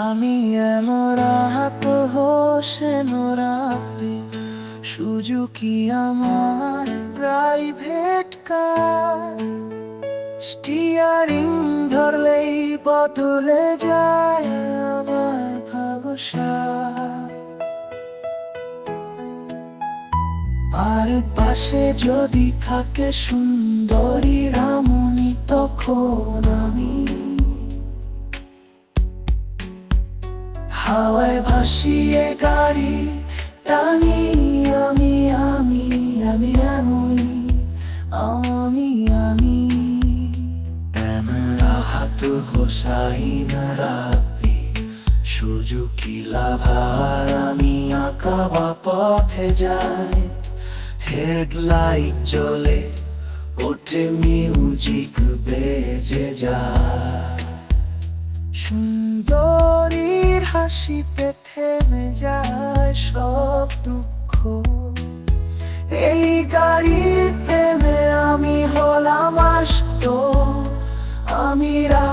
আমি এমরাত হোসেন রাব্বি সুজুকি আমার private car steering ধরলেই বদলে যায় আমার ভাবসা আর পাশে যদি থাকে সুন্দরী রামণী তখন আমি হাওয়ায় ভাসিয়ে গাড়ি টানি, আমি আমি আমি আমি আমি আমি। রাহাত হোসাইন রাব্বি সুজুকি লাভার আমি আঁকাবা পথে যাই। হেডলাইট জ্বলে ওঠে মিউজিক বেজে যায়। সুন্দরীর হাসিতে থেমে যায় সব দুঃখ। এই গাড়ির প্রেমে আমি হলাম আষ্ট। আমি রা